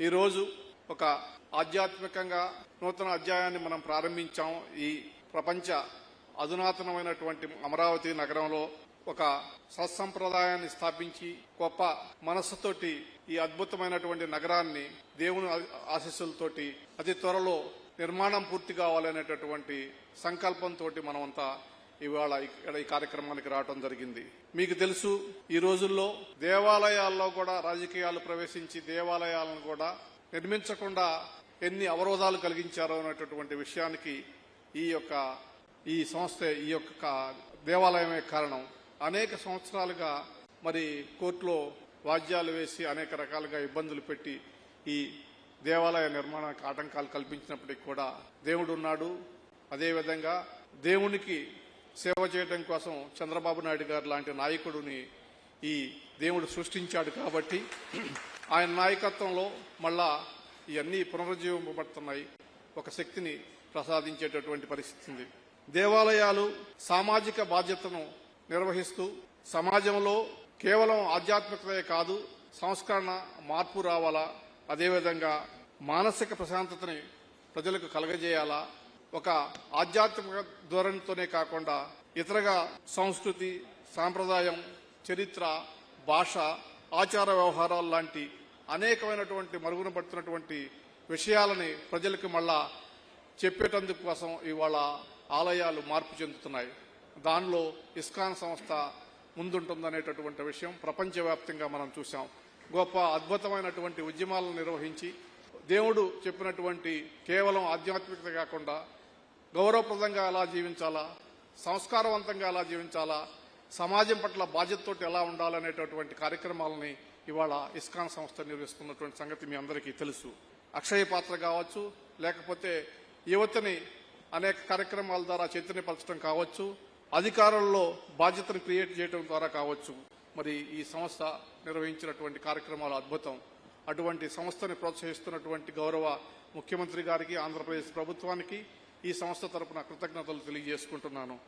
ఈరోజు ఒక ఆధ్యాత్మికంగా నూతన అధ్యాయాన్ని మనం ప్రారంభించాం. ఈ ప్రపంచ అధునాతనమైనటువంటి అమరావతి నగరంలో ఒక సత్సంప్రదాయాన్ని స్థాపించి గొప్ప మనస్సుతోటి ఈ అద్భుతమైనటువంటి నగరాన్ని దేవుని ఆశీస్సులతోటి అతి త్వరలో నిర్మాణం పూర్తి కావాలనేటటువంటి సంకల్పంతో మనమంతా ఇవాళ ఇక్కడ ఈ కార్యక్రమానికి రావడం జరిగింది. మీకు తెలుసు ఈ రోజుల్లో దేవాలయాల్లో కూడా రాజకీయాలు ప్రవేశించి దేవాలయాలను కూడా నిర్మించకుండా ఎన్ని అవరోధాలు కలిగించారో అనేటటువంటి విషయానికి ఈ యొక్క ఈ సంస్థ ఈ యొక్క దేవాలయమే కారణం. అనేక సంవత్సరాలుగా మరి కోర్టులో వాద్యాలు వేసి అనేక రకాలుగా ఇబ్బందులు పెట్టి ఈ దేవాలయ నిర్మాణానికి ఆటంకాలు కల్పించినప్పటికీ కూడా దేవుడు ఉన్నాడు అదేవిధంగా దేవునికి సేవ చేయడం కోసం చంద్రబాబు నాయుడు గారు లాంటి నాయకుడిని ఈ దేవుడు సృష్టించాడు కాబట్టి ఆయన నాయకత్వంలో మళ్ళా ఇవన్నీ పునరుజ్జీవింపబడుతున్నాయి. ఒక శక్తిని ప్రసాదించేటటువంటి పరిస్థితి ఉంది. దేవాలయాలు సామాజిక బాధ్యతను నిర్వహిస్తూ సమాజంలో కేవలం ఆధ్యాత్మికతే కాదు సంస్కరణ మార్పు రావాలా అదేవిధంగా మానసిక ప్రశాంతతని ప్రజలకు కలగజేయాలా ఒక ఆధ్యాత్మిక ధోరణితోనే కాకుండా ఇతరగా సంస్కృతి సాంప్రదాయం చరిత్ర భాష ఆచార వ్యవహారాలు లాంటి అనేకమైనటువంటి మరుగున పడుతున్నటువంటి విషయాలని ప్రజలకు మళ్ళా చెప్పేటందుకు కోసం ఇవాళ ఆలయాలు మార్పు చెందుతున్నాయి. దానిలో ఇస్కాన్ సంస్థ ముందుంటుందనేటటువంటి విషయం ప్రపంచవ్యాప్తంగా మనం చూసాం గొప్ప అద్భుతమైనటువంటి ఉద్యమాలను నిర్వహించి దేవుడు చెప్పినటువంటి కేవలం ఆధ్యాత్మికత కాకుండా గౌరవప్రదంగా ఎలా జీవించాలా సంస్కారవంతంగా ఎలా జీవించాలా సమాజం పట్ల బాధ్యతతోటి ఎలా ఉండాలనేటటువంటి కార్యక్రమాలని ఇవాళ ఇస్కాన్ సంస్థ నిర్వహిస్తున్నటువంటి సంగతి మీ అందరికీ తెలుసు. అక్షయ పాత్ర కావచ్చు లేకపోతే యువతని అనేక కార్యక్రమాల ద్వారా చైతన్యపరచడం కావచ్చు అధికారంలో బాధ్యతను క్రియేట్ చేయడం ద్వారా కావచ్చు. మరి ఈ సంస్థ నిర్వహించినటువంటి కార్యక్రమాలు అద్భుతం. అటువంటి సంస్థని ప్రోత్సహిస్తున్నటువంటి గౌరవ ముఖ్యమంత్రి గారికి ఆంధ్రప్రదేశ్ ప్రభుత్వానికి ఈ సంస్థ తరపున కృతజ్ఞతలు తెలియజేసుకుంటున్నాను.